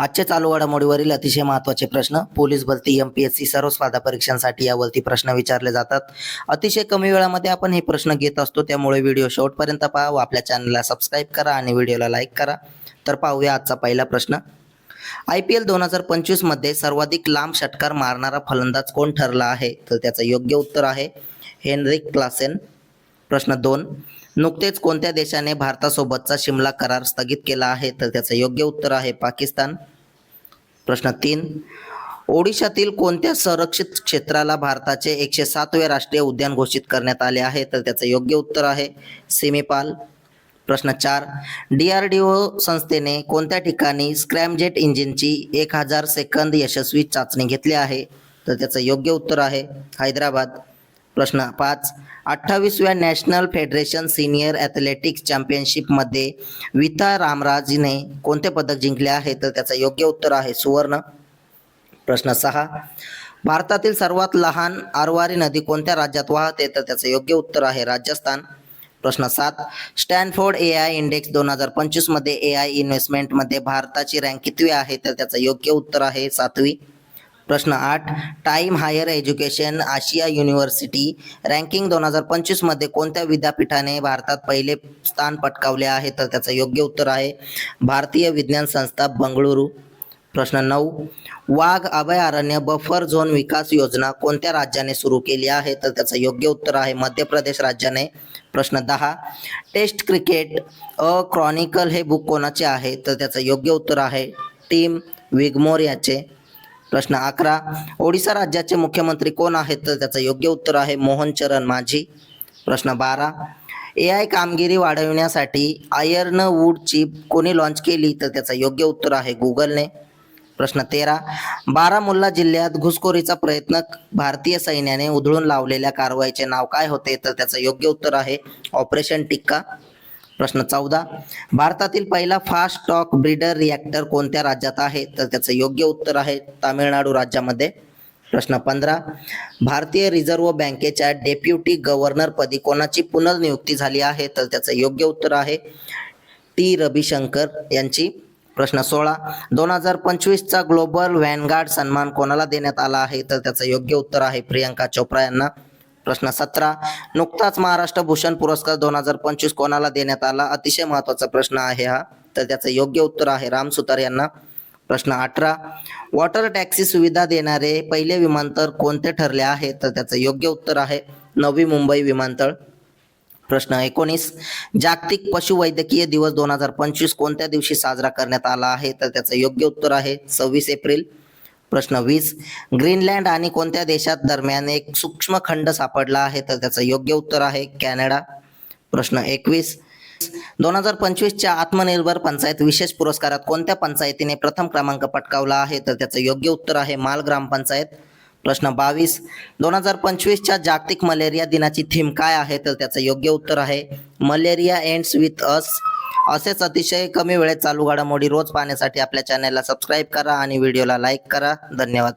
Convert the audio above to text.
आजच्या चालू घडामोडीवरील अतिशय महत्त्वाचे प्रश्न पोलीस भरती एम पी एस सी सर्व स्पर्धा परीक्षांसाठी यावरती प्रश्न विचारले जातात. अतिशय कमी वेळामध्ये आपण हे प्रश्न घेत असतो त्यामुळे व्हिडिओ शेवटपर्यंत पहा व आपल्या चॅनलला सबस्क्राईब करा आणि व्हिडिओला लाईक करा. तर पाहूया आजचा पहिला प्रश्न. आय पी एल दोन हजार पंचवीसमध्ये सर्वाधिक लांब षटकार मारणारा फलंदाज कोण ठरला आहे? तर त्याचं योग्य उत्तर आहे हेनरिक क्लासेन. प्रश्न दोन. नुकतेच कोणत्या देशाने भारतासोबतचा शिमला करार स्थगित केला आहे? तर त्याचं योग्य उत्तर आहे पाकिस्तान. प्रश्न तीन. ओडिशातील कोणत्या संरक्षित क्षेत्राला भारताचे एकशे सातवे राष्ट्रीय उद्यान घोषित करण्यात आले आहे? तर त्याचं योग्य उत्तर आहे सिमीपाल. प्रश्न चार. डी आर डी ओ संस्थेने कोणत्या ठिकाणी स्क्रॅमजेट इंजिनची एक हजार सेकंद यशस्वी चाचणी घेतली आहे? तर त्याचं योग्य उत्तर आहे हैदराबाद. प्रश्न पाच. अठ्ठावीसव्या नॅशनल फेडरेशन सिनियर ॲथलेटिक्स चॅम्पियनशिपमध्ये विता रामराजने कोणते पदक जिंकले आहे? तर त्याचं योग्य उत्तर आहे सुवर्ण. प्रश्न सहा. भारतातील सर्वात लहान आरवारी नदी कोणत्या राज्यात वाहते? तर त्याचं योग्य उत्तर आहे राजस्थान. प्रश्न सात. स्टॅनफोर्ड ए आय इंडेक्स दोन हजार पंचवीसमध्ये ए आय इन्व्हेस्टमेंटमध्ये भारताची रँक कितवी आहे? तर त्याचं योग्य उत्तर आहे सातवी. प्रश्न आठ time higher education Asia university ranking दोन हजार पंचवीसमध्ये कोणत्या विद्यापीठाने भारतात पहिले स्थान पटकावले आहे? तर त्याचं योग्य उत्तर आहे भारतीय विज्ञान संस्था बंगळुरू. प्रश्न नऊ वाघ अभयारण्य बफर झोन विकास योजना कोणत्या राज्याने सुरू केली आहे? तर त्याचं योग्य उत्तर आहे मध्य प्रदेश राज्याने. प्रश्न दहा टेस्ट क्रिकेट अ क्रॉनिकल हे बुक कोणाचे आहे? तर त्याचं योग्य उत्तर आहे टीम विगमोर याचे प्रश्न अकरा ओडिसा राज्याचे मुख्यमंत्री कोण आहेत? तर त्याचं योग्य उत्तर आहे मोहन चरण माझी. प्रश्न बारा ए आय कामगिरी वाढविण्यासाठी आयर्न वूड चिप कोणी लॉन्च केली? तर त्याचं योग्य उत्तर आहे गुगलने. प्रश्न तेरा बारामुल्ला जिल्ह्यात घुसखोरीचा प्रयत्न भारतीय सैन्याने उधळून लावलेल्या कारवाईचे नाव काय होते? तर त्याचं योग्य उत्तर आहे ऑपरेशन टिक्का. प्रश्न चौदा. भारतातील पहिला फास्ट टॉक ब्रीडर रिॲक्टर कोणत्या राज्यात आहे? तर त्याचं योग्य उत्तर आहे तामिळनाडू राज्यामध्ये. प्रश्न पंधरा. भारतीय रिझर्व्ह बँकेच्या डेप्युटी गव्हर्नरपदी कोणाची पुनर्नियुक्ती झाली आहे? तर त्याचं योग्य उत्तर आहे टी. रविशंकर यांची. प्रश्न सोळा. दोन हजार पंचवीसचा ग्लोबल व्हॅनगार्ड सन्मान कोणाला देण्यात आला आहे? तर त्याचं योग्य उत्तर आहे प्रियंका चोप्रा यांना. प्रश्न सतरा. नुकताच महाराष्ट्र भूषण पुरस्कार दोन हजार पंचवीस कोणाला देण्यात आला? अतिशय महत्त्वाचा प्रश्न आहे हा. तर त्याचं योग्य उत्तर आहे राम सुतार यांना. प्रश्न अठरा. वॉटर टॅक्सी सुविधा देणारे पहिले विमानतळ कोणते ठरले आहे? तर त्याचं योग्य उत्तर आहे नवी मुंबई विमानतळ. प्रश्न एकोणीस. जागतिक पशुवैद्यकीय दिवस दोन हजार पंचवीस कोणत्या दिवशी साजरा करण्यात आला आहे? तर त्याचं योग्य उत्तर आहे सव्वीस एप्रिल. प्रश्न वीस. ग्रीनलँड आणि कोणत्या देशात दरम्यान एक सूक्ष्म खंड सापडला आहे? तर त्याचं योग्य उत्तर आहे कॅनडा. प्रश्न एकवीस. दोन हजार पंचवीसच्या आत्मनिर्भर पंचायत विशेष पुरस्कारात कोणत्या पंचायतीने प्रथम क्रमांक पटकावला आहे? तर त्याचं योग्य उत्तर आहे माल ग्रामपंचायत प्रश्न बावीस. दोन हजार पंचवीसच्या जागतिक मलेरिया दिनाची थीम काय आहे? तर त्याचं योग्य उत्तर आहे मलेरिया एंड्स विथ अस. असेच अतिशय कमी वेळेत चालू घडामोडी रोज पाहण्यासाठी आपल्या चॅनलला सबस्क्राईब करा आणि व्हिडिओला लाईक करा. धन्यवाद.